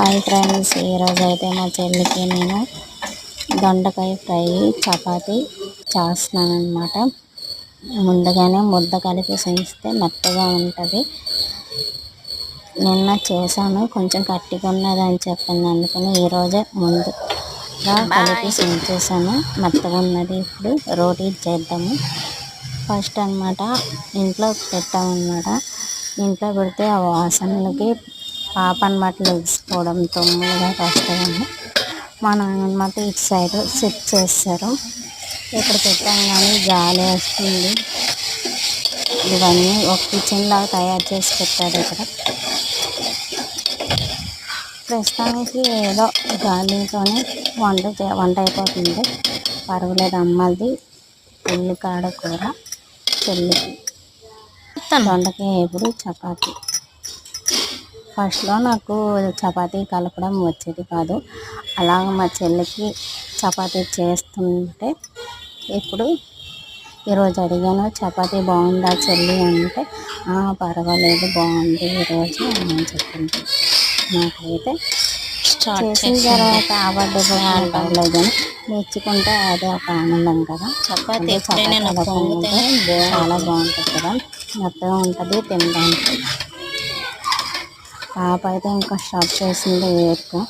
Hi friends ఈరోజు అయితే మా చెల్లికి నేను దొండకాయ ఫ్రై చపాతి చేస్తున్నాను అనమాట ముందుగానే ముద్ద కలిపి చేస్తే మెత్తగా ఉంటుంది. నిన్న చేశాను కొంచెం గట్టిగా ఉన్నది అని చెప్పింది. అందుకని ఈరోజే ముందుగా కలిపి చేశాను మెత్తగా ఉన్నది ఇప్పుడు రోటీ చేద్దాము. ఫస్ట్ అనమాట ఇంట్లో పెట్టామన్నమాట. ఇంట్లో పెడితే ఆ వాసనలకి పాప అనమాట లెగిసిపోవడం తొమ్మిదిగా వస్తాయని మా నాన్న అనమాట ఇటు సైడ్ సెట్ చేస్తారు ఇక్కడ పెట్టాం కానీ గాలి వస్తుంది. ఇవన్నీ ఒక కిచెన్ లాగా తయారు చేసి పెట్టారు ఇక్కడ. ప్రస్తుతానికి ఏదో గాలితోనే వంట వంట అయిపోతుంది. పర్వాలేదు అమ్మది ఉల్లికాడ కూర చెల్లికి దొండకాయ ఎప్పుడు చపాతీ. ఫస్ట్లో నాకు చపాతీ కలపడం వచ్చేది కాదు. అలాగ మా చెల్లికి చపాతీ చేస్తుంటే ఇప్పుడు ఈరోజు అడిగాను చపాతీ బాగుందా చెల్లి? అంటే పర్వాలేదు బాగుంది ఈరోజు అని చెప్పింది. నాకైతే చేసిన తర్వాత అవార్డు పర్లేదు నేర్చుకుంటే అదే ఒక ఆనందం కదా. చపాతీ చాలా బాగుంటుంది కదా. మెత్తగా ఉంటుంది తినడానికి పాప అయితే ఇంకా స్టార్ట్ చేసింది ఎక్కువ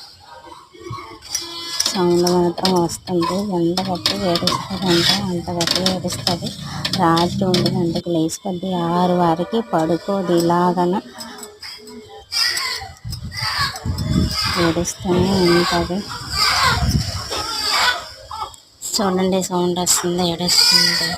సౌండ్ మాత్రం వస్తుంది. ఎంత గట్టి ఏడుస్తుందంటే అంత గట్టి ఏడుస్తుంది. రాత్రి ఉండి గంటకి లేచిపోద్ది. ఆరు వారికి పడుకోదు ఇలాగన. ఏడుస్తూనే ఉంటుంది. చూడండి సౌండ్ వస్తుంది ఏడుస్తుంది?